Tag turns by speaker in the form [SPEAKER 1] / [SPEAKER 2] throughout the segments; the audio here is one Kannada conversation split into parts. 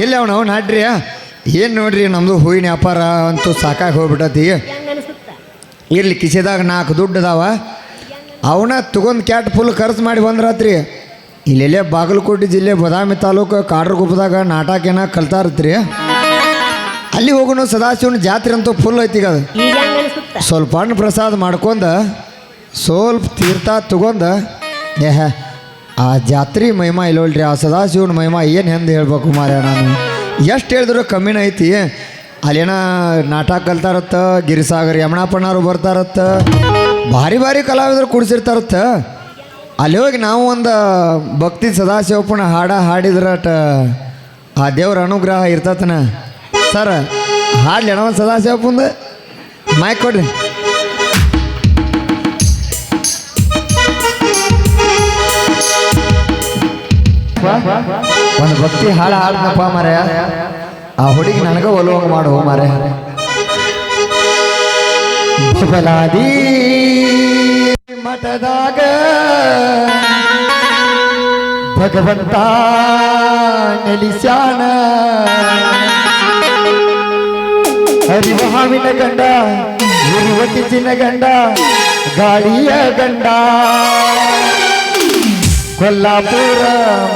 [SPEAKER 1] ಎಲ್ಲಿ ಅವನು? ನಾಡ್ರಿ ಏನು ನೋಡ್ರಿ ನಮ್ಮದು ಹೂವಿನ ವ್ಯಾಪಾರ ಅಂತೂ ಸಾಕಾಗಿ ಹೋಗ್ಬಿಟ್ಟತಿ. ಇರ್ಲಿ ಕಿಸೆದಾಗ ನಾಲ್ಕು ದುಡ್ಡು ಅದಾವ. ಅವನ ತಗೊಂಡು ಕ್ಯಾಟ್ ಫುಲ್ ಖರ್ಚು ಮಾಡಿ ಬಂದ್ರಾತ್ರಿ. ಇಲ್ಲೆಲ್ಲೇ ಬಾಗಲಕೋಟೆ ಜಿಲ್ಲೆ ಬದಾಮಿ ತಾಲೂಕು ಕಾಡ್ರಗುಪ್ಪದಾಗ ನಾಟಕೇನ ಕಲ್ತಾರತ್ರಿ. ಅಲ್ಲಿ ಹೋಗೋಣ ಸದಾಶಿವನ ಜಾತ್ರೆ ಅಂತೂ ಫುಲ್ ಐತಿ ಈಗ ಅದು. ಸ್ವಲ್ಪ ಹಣ್ಣು ಪ್ರಸಾದ ಮಾಡ್ಕೊಂಡು ಸ್ವಲ್ಪ ತೀರ್ಥ ತಗೊಂಡ, ಏಹ ಆ ಜಾತ್ರೆ ಮಹಿಮಾ ಇಲ್ಲವಲ್ರಿ ಆ ಸದಾಶಿವನ ಮಹಿಮಾ ಏನು ಹೆಂದು ಹೇಳ್ಬೇಕು ಮಾರ್ಯ ನಾನು? ಎಷ್ಟು ಹೇಳಿದ್ರು ಕಮ್ಮಿನ ಐತಿ. ಅಲ್ಲೇನ ನಾಟಕ ಕಲ್ತಾರತ್ತ, ಗಿರಿಸಾಗರ್ ಯಮಣಪ್ಪಣ್ಣವ್ರು ಬರ್ತಾರತ್ತ, ಭಾರಿ ಭಾರಿ ಕಲಾವಿದರು ಕುಡಿಸಿರ್ತಾರತ್ತ. ಅಲ್ಲಿ ಹೋಗಿ ನಾವು ಒಂದು ಭಕ್ತಿ ಸದಾಶಿವಪ್ಪನ ಹಾಡ ಹಾಡಿದ್ರಟ ಆ ದೇವ್ರ ಅನುಗ್ರಹ ಇರ್ತತನ. ಸರ್, ಹಾಡ್ಲಿ ಅಣ್ಣ ಒಂದು ಸದಾಶಿವಪ್ಪಂದು. ಮಾಯ್ ಕೊಡ್ರಿ. ಒಂದು ಭಕ್ತಿ ಹಾಳ ಹಾಡ್ನಪ್ಪ ಮಾರ್ಯ ಆ ಹುಡುಗಿ ನನಗ ಒಲುವಂಗ ಮಾಡು ಮಾರ್ಯ ಬಲಾದಿ ಮಠದಾಗ ಭಗವಂತ ನೆಲಿಸ್ಯಾನ. ಹರಿವ ಹಾವಿನ ಗಂಡ ಗುರುವತಿ ಚಿನ್ನ ಗಂಡ ಗಾಳಿಯ ಗಂಡ. ಕೊಲ್ಲಾಪುರ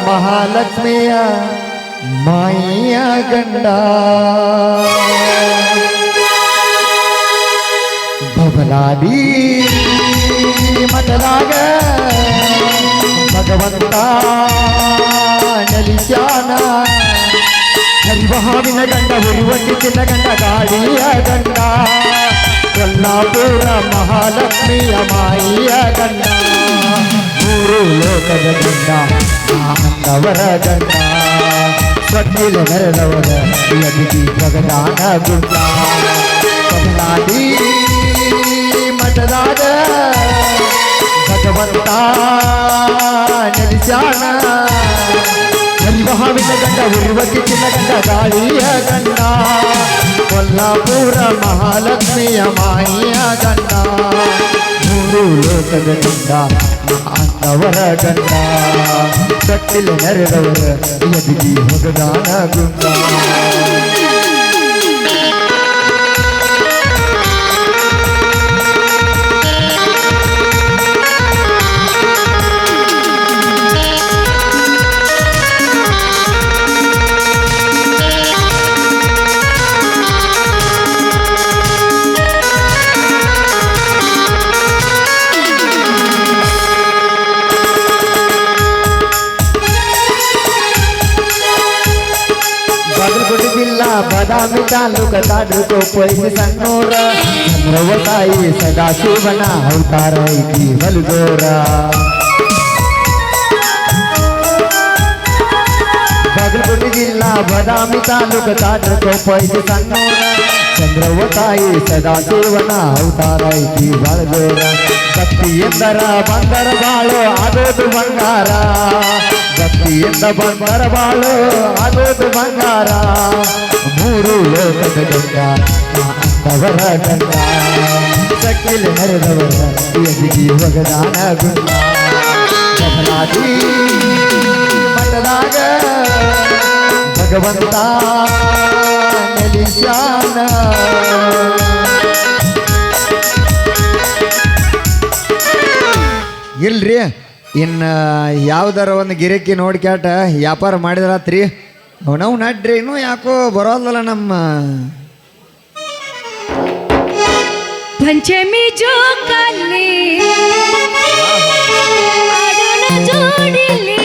[SPEAKER 1] ಮಹಾಲಕ್ಷ್ಮಿಯ ಮಾಯಿಯ ಗಂಡ ಬಬಲಾದಿ ಮಠದಾಗ ಭಗವಂತ ನಲಿಸ್ಯಾನ ಹರಿವ ಹಾವಿನ ಗಂಡ ಉರುವ ಕಿಚ್ಚಿನ ಗಂಡ ಗಾಳಿಯ ಗಂಡ ಕೊಲ್ಲಾಪುರ ಮಹಾಲಕ್ಷ್ಮಿಯ ಮಾಯಿಯ ಗಂಡ ಮೂರು ಲೋಕದ ಗಂಡ ಆನಂದವರ ಗಂಡ. ಸ್ವತ್ತಿಲ ನೆರೆದವರ ಯದಿಗಿ ಜಗದಾನ ಗುಂಡ. ಕಮಲಾದಿ ಮಠದಾದ ಭಗವಂತ ನಲಿಸಾಣ ಹಾವಿನ ಗಂಡ ಉರ್ವತಿ ಕಿಚ್ಚಿನ ಗಂಡ, ಗಾಳಿಯ ಗಂಡ. ಕೊಲ್ಲಾಪುರ ಮಹಾಲಕ್ಷ್ಮಿಯ ಮಾಯಿಯ ಗಂಡ. ಮೂರು ಲೋಕದ ಗಂಡ ಅಂತವರ ಗಂಡ. ಕಟ್ಟಿಲು ನೆರೆದವರ ಯದಿಗಿ ಹೊಗದಾನ ಗುಂಡ. ಬಾಗಲಕೋಟೆ ಜಿಲ್ಲಾ ಬಾದಾಮಿ ತಾಲೂಕ ತಾಡ್ರಕೋ ಪೈಸಿ ಸಣ್ಣೋರ ಚಂದ್ರವ ತಾಯಿ ಸದಾಶಿವನ ಅವತಾರ ಐತಿ ಬಲುದೋರ ಬಾಗಲಕೋಟೆ ಜಿಲ್ಲಾ ಬಾದಾಮಿ ತಾಲೂಕ ತಾಡ್ರಕೋ ಪೈಸಿ ಸಣ್ಣೋರ ಚಂದ್ರವ ತಾಯಿ ಸದಾಶಿವನ ಅವತಾರ ಐತಿ ಭಕ್ತಿ ಎಂದರ ಬಂದರ ಬಾಳು ಆಗೋದು ಬಂಗಾರ. ಭಕ್ತಿ ಎಂದ ಬಂದರ ಬಾಳು ಆಗೋದು ಬಂಗಾರ. ಮೂರು ಲೋಕದ ಗಂಗ ಅಂತವರ ಗಂಗ ಸಕ್ಕಿಲ್ ಹರಿದವರ ಎದಿಗಿ ಒಗದಾನ ಗುಂಡ. ಜಗನಾದಿ ಮಠದಾಗ ಭಗವಂತ ಇಲ್ರಿ ಇನ್ನು ಯಾವ್ದಾರ ಒಂದು ಗಿರಕಿ ನೋಡ್ಕ್ಯಾಟ ವ್ಯಾಪಾರ ಮಾಡಿದ್ರಾತ್ರಿ. ನಾವು ನಡ್ರಿ ಇನ್ನೂ ಯಾಕೋ ಬರೋದಲ್ಲ ನಮ್ಮ.
[SPEAKER 2] ಪಂಚಮಿ ಜೋಕಲ್ಲಿ ಜೋಡಿಲಿ.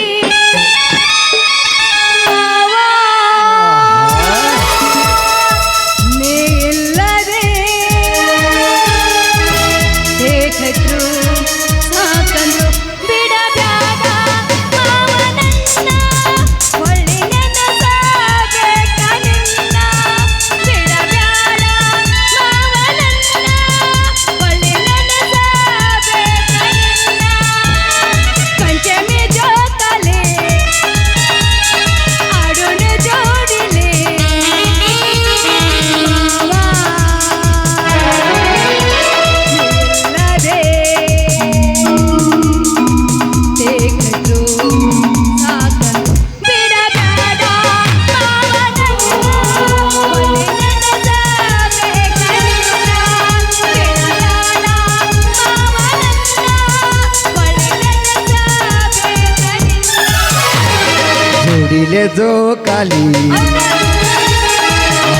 [SPEAKER 2] ಜೋಕಾಲಿ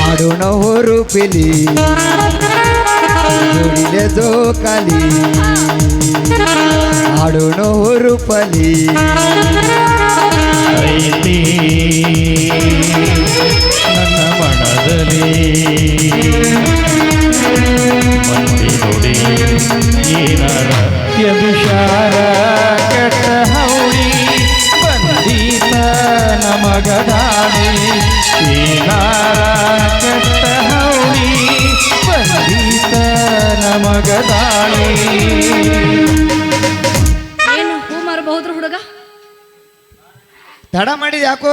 [SPEAKER 1] काली ಹೊರು ಪಿಲಿ. ಜೋಡಿಲೆ ಜೋಕಾಲಿ काली ಪಲಿ.
[SPEAKER 3] ಐತಿ ನನ್ನ ಮನದಲ್ಲಿ. ಮಂದಿ ನೋಡಿ ಏನಾರ ವ್ಯಭಿಚಾರ ಕೆಟ್ಟ ಹೌಳಿ
[SPEAKER 2] ಏನು ಹೂ ಮಾರಬಹುದ್ರ ಹುಡುಗ?
[SPEAKER 1] ತಡ ಮಾಡಿದ ಯಾಕೋ?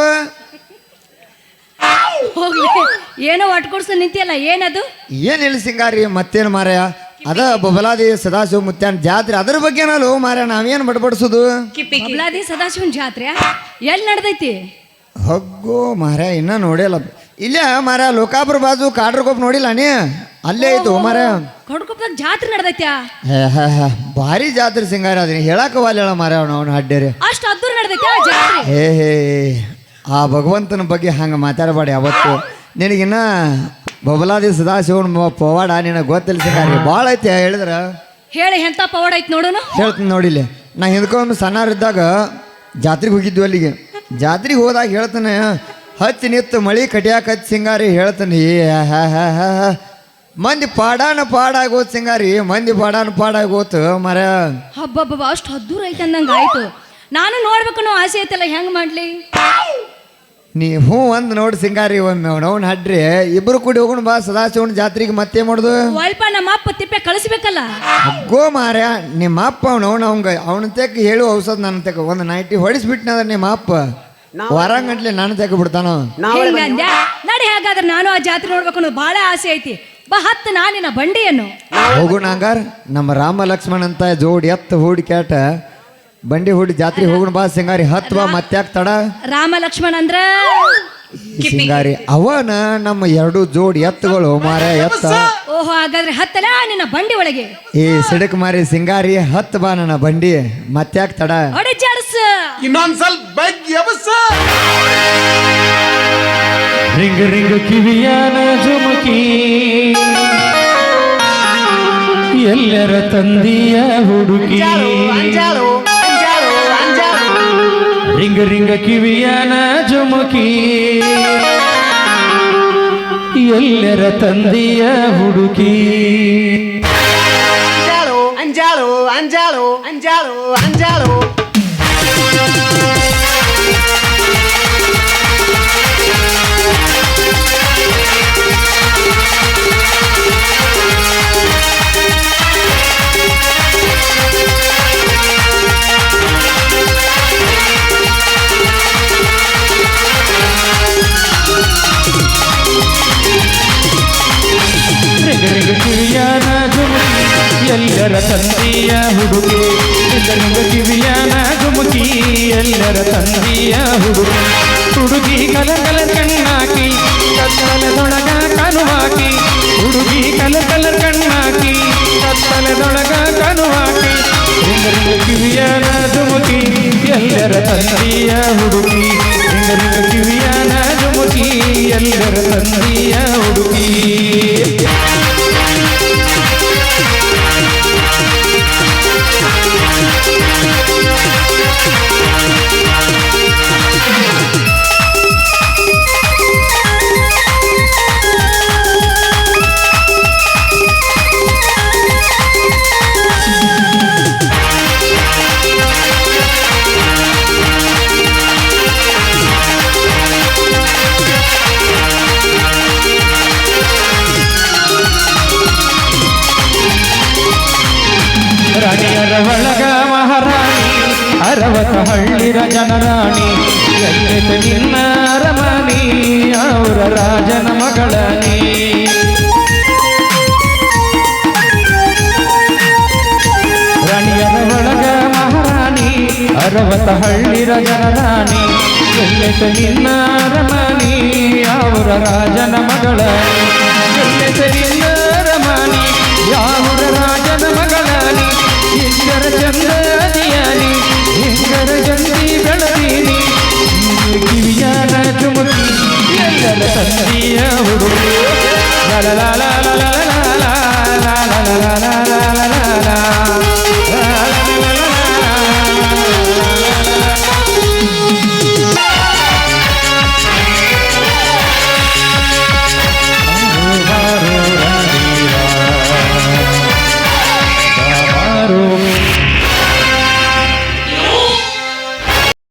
[SPEAKER 2] ಹೋಗ್ಲಿ. ಏನೋ ಒಟ್ಕೊಡ್ಸ ನಿಂತಿಯಲ್ಲ ಏನದು?
[SPEAKER 1] ಏನಿಲ್ಲ ಸಿಂಗಾರಿ ಮತ್ತೇನು ಮಾರಾಯ? ಅದ ಬಬಲಾದಿ ಸದಾಶಿವ ಮುತ್ಯಾನ್ ಜಾತ್ರೆ ಅದ್ರ ಬಗ್ಗೆ ನಾವು ಮಾರ್ಯ ನಾವೇನ್ ಬಡಬಡಿಸುದು?
[SPEAKER 2] ಬಬ್ಲಾದಿ ಸದಾಶಿವನ್ ಜಾತ್ರೆ? ಎಲ್ಲಿ ನಡೆದೈತಿ?
[SPEAKER 1] ಹಗ್ಗೋ ಮಾರ ಇನ್ನ ನೋಡಿಲ್ಲ. ಇಲ್ಲ ಮಾರ್ಯ ಲೋಕಾಪುರ ಬಾಜು ಕಾಡ್ರಗೊಬ್ಬ ನೋಡಿಲ್ಲ ನೀ? ಅಲ್ಲೇ ಐತು
[SPEAKER 2] ಮಾರ ಜಾತ್ರೆ ನಡೆದೈತ್ಯಾ?
[SPEAKER 1] ಹೇ ಹೇ ಹೇ ಭಾರಿ ಜಾತ್ರೆ ಸಿಂಗಾರ ಅದನ್ನ ಹೇಳಕ್ಕ ವಾಲ್ಯಾಳ ಮಾರ್ಯ ಅವನು ಅವನು ಅಡ್ಡೇರಿ.
[SPEAKER 2] ಅಷ್ಟು ಅದ್ದೂರಿ ನಡೆದೈತ್ಯಾ ಜಾತ್ರೆ?
[SPEAKER 1] ಹೇ ಹೇ ಆ ಭಗವಂತನ ಬಗ್ಗೆ ಹಂಗೆ ಮಾತಾಡಬೇಡಿ ಅವತ್ತು. ನಿನಗಿನ್ನ ಬಬಲಾದಿ ಸದಾಶಿವನ ಪವಾಡ ನಿನಗೆ ಗೊತ್ತಿಲ್ಲ ಸಿಂಗಾರಿ. ಭಾಳ ಐತೆ ಹೇಳಿದ್ರ?
[SPEAKER 2] ಹೇಳಿ ಎಂತ ಪವಾಡ ಐತಿ ನೋಡೋನು?
[SPEAKER 1] ಹೇಳ್ತೀನಿ ನೋಡಿಲ್ಲ ನಾ ಹಿಂದ್ಕೊಮ್ಮೆ ಸಣ್ಣರಿದ್ದಾಗ ಜಾತ್ರೆಗೆ ಹೋಗಿದ್ವಿ ಅಲ್ಲಿಗೆ. ಜಾತ್ರೆಗೆ ಹೋದಾಗ ಹೇಳ್ತಾನೆ ಹಚ್ಚಿ ನಿತ್ತು ಮಳಿ ಕಟ್ಯಾಕ ಹಚ್ಚಿ ಸಿಂಗಾರಿ ಹೇಳ್ತಾನೆ. ಮಂದಿ ಪಾಡಾನ ಪಾಡಾಗೋತ್ ಸಿಂಗಾರಿ, ಮಂದಿ ಪಾಡಾನ ಪಾಡಾಗೋತು ಮರ
[SPEAKER 2] ಹಬ್ಬ ಅಷ್ಟು ಹದ್ದೂರ ಐತೆ ಅಂದಂಗೆ ಆಯ್ತು. ನಾನು ನೋಡ್ಬೇಕು ಆಸೆ ಐತಲ್ಲ, ಹೆಂಗ್ ಮಾಡ್ಲಿ?
[SPEAKER 1] ನೀ ಹ್ಞೂ ಅಂದ್ ನೋಡಿ ಸಿಂಗಾರಿ ಒಮ್ಮೆ ಅವ್ನು ಹಡ್ರಿ. ಇಬ್ರು ಕೂಡಿ ಹೋಗೋಣ ಬಾ ಸದಾಶಿವನ ಜಾತ್ರೆಗೆ ಮತ್ತೆ ಮಾಡುದು?
[SPEAKER 2] ಸ್ವಲ್ಪ ನಮ್ಮ ಅಪ್ಪ ತಿಪ್ಪೆ ಕಳಿಸ್ಬೇಕಲ್ಲ.
[SPEAKER 1] ಗೋ ಮಾರ್ಯ ನಿಮ್ಮ ಅಪ್ಪ ಅವನು ಅವನು ಅವಂಗ ಅವನ ತೆಕ್ ಹೇಳು ಔಷಧ ನನ್ನ ತೆಕ್ಕ ಒಂದು ನೈಟಿ ಹೊಡಿಸ್ಬಿಟ್ನದ ನಿಮ್ಮ ಅಪ್ಪ. ವಾರಂಗಂಟ್ಲೆ ನಾನು ತೆಕ್ಕ ಬಿಡ್ತಾನ?
[SPEAKER 2] ನಡಿ ಹಾಗಾದ್ರೆ ನಾನು ಆ ಜಾತ್ರೆ ನೋಡ್ಬೇಕು ಅನ್ನೋದು ಬಹಳ ಆಸೆ ಐತಿ. ಬಾ ಹತ್ತು ನಾನಿನ ಬಂಡಿಯನ್ನು.
[SPEAKER 1] ಹೋಗೋಣ ಹಂಗಾರ ನಮ್ಮ ರಾಮ ಲಕ್ಷ್ಮಣ ಅಂತ ಜೋಡಿ ಎತ್ತ ಹೂಡಿ ಕ್ಯಾಟ. ಬಂಡಿ ಹುಡಿ ಜಾತ್ರೆ ಹೋಗೋಣ ಬಾ ಸಿಂಗಾರಿ ಹತ್ ಬಾ ಮತ್ತ್ಯಾಕ್ ತಡ.
[SPEAKER 2] ರಾಮ ಲಕ್ಷ್ಮಣ ಅಂದ್ರ
[SPEAKER 1] ಸಿಂಗಾರಿ ಅವನ ನಮ್ಮ ಎರಡು ಜೋಡಿ ಎತ್ತುಗಳು ಮಾರ ಎತ್ತ.
[SPEAKER 2] ಓಹೋ ಹಾಗಾದ್ರೆ ಹತ್ತಲ ನಿನ್ನ ಬಂಡಿ ಒಳಗೆ.
[SPEAKER 1] ಈ ಸಿಡಕ್ ಮಾರಿ ಸಿಂಗಾರಿ ಹತ್ ಬಾ ನನ್ನ ಬಂಡಿ ಮತ್ತ್ಯಾಕ್ ತಡ.
[SPEAKER 2] ಹೊಡಿ ಜಾಡ್ಸ್.
[SPEAKER 4] ಇನ್ನೊಂದ್ ಸ್ವಲ್ಪ ಎಬಸ.
[SPEAKER 3] ರಿಂಗ ರಿಂಗ ಕಿವಿಯಾನ ಜುಮುಕಿ ಎಲ್ಲರ ತಂದಿಯ ಹುಡುಗಿ ರಿಂಗ ರಿಂಗ ಕಿವಿಯನ ಜುಮುಕಿ. ಎಲ್ಲರ ತಂದೆಯ ಹುಡುಕಿ.
[SPEAKER 4] ಅಂಜಾಳು ಅಂಜಾಳು ಅಂಜಾಳು ಅಂಜಾಳು
[SPEAKER 3] ರಿಂಗ ಎಲ್ಲರ ತಂದಿಯ ಹುಡುಗಿ ಹುಡುಗಿ ಕಲ ಕಲ ಕಣ್ಣಾಕಿ ಕತ್ತಲದೊಳಗ ಕನುವಾಕಿ ಹುಡುಗಿ ಕಲ ಕಲ ಕಣ್ಣಾಕಿ ಕತ್ತಲದೊಳಗ ಕನುವಾಕಿ ರಿಂಗ ರಿಂಗ ಕಿವಿಯಾನ ಜುಮುಕಿ ಎಲ್ಲರ ತಂದಿಯ ಹುಡುಗಿ ರಿಂಗ ರಿಂಗ ಕಿವಿಯಾನ ಜುಮುಕಿ ಎಲ್ಲರ ತಂದಿಯ ಹುಡುಗಿ ರಾಣಿಯರ ಜನರಾಣಿ ಎಲ್ಲೆತ ನಿನ್ನ ರಮಣಿ, ಅವರ ರಾಜನ ಮಗಳನಿ. ರಾಣಿಯರ ಒಳಗ ಮಹಾರಾಣಿ ಅರವತ್ತ ಹಳ್ಳಿರ ಜನರಾಣಿ ಎಲ್ಲೆತ ನಿನ್ನ ರಮಣಿ, ಅವರ ರಾಜನ ಮಗಳ ಎಲ್ಲೆತ ನಿನ್ನ ರಮಣಿ ಯಾವ ರಾಜನ ಮಗಳನಿ. ಇಂಗರ ಇಂದರ ಚಂದದಿಯಾನಿ ಇಂದರ ಜಂತಿ ಬೆಳದೀನಿ ಕಿವಿಯಾನ ಚುಮುಕಿ ಎಲ್ಲರ ತಂದೆಯ ಹುಡುಗಿ ಲಾಲ ಲಾಲ ಲಾಲ ಲಾಲ ಲಾಲ ಲಾಲ ಲಾಲ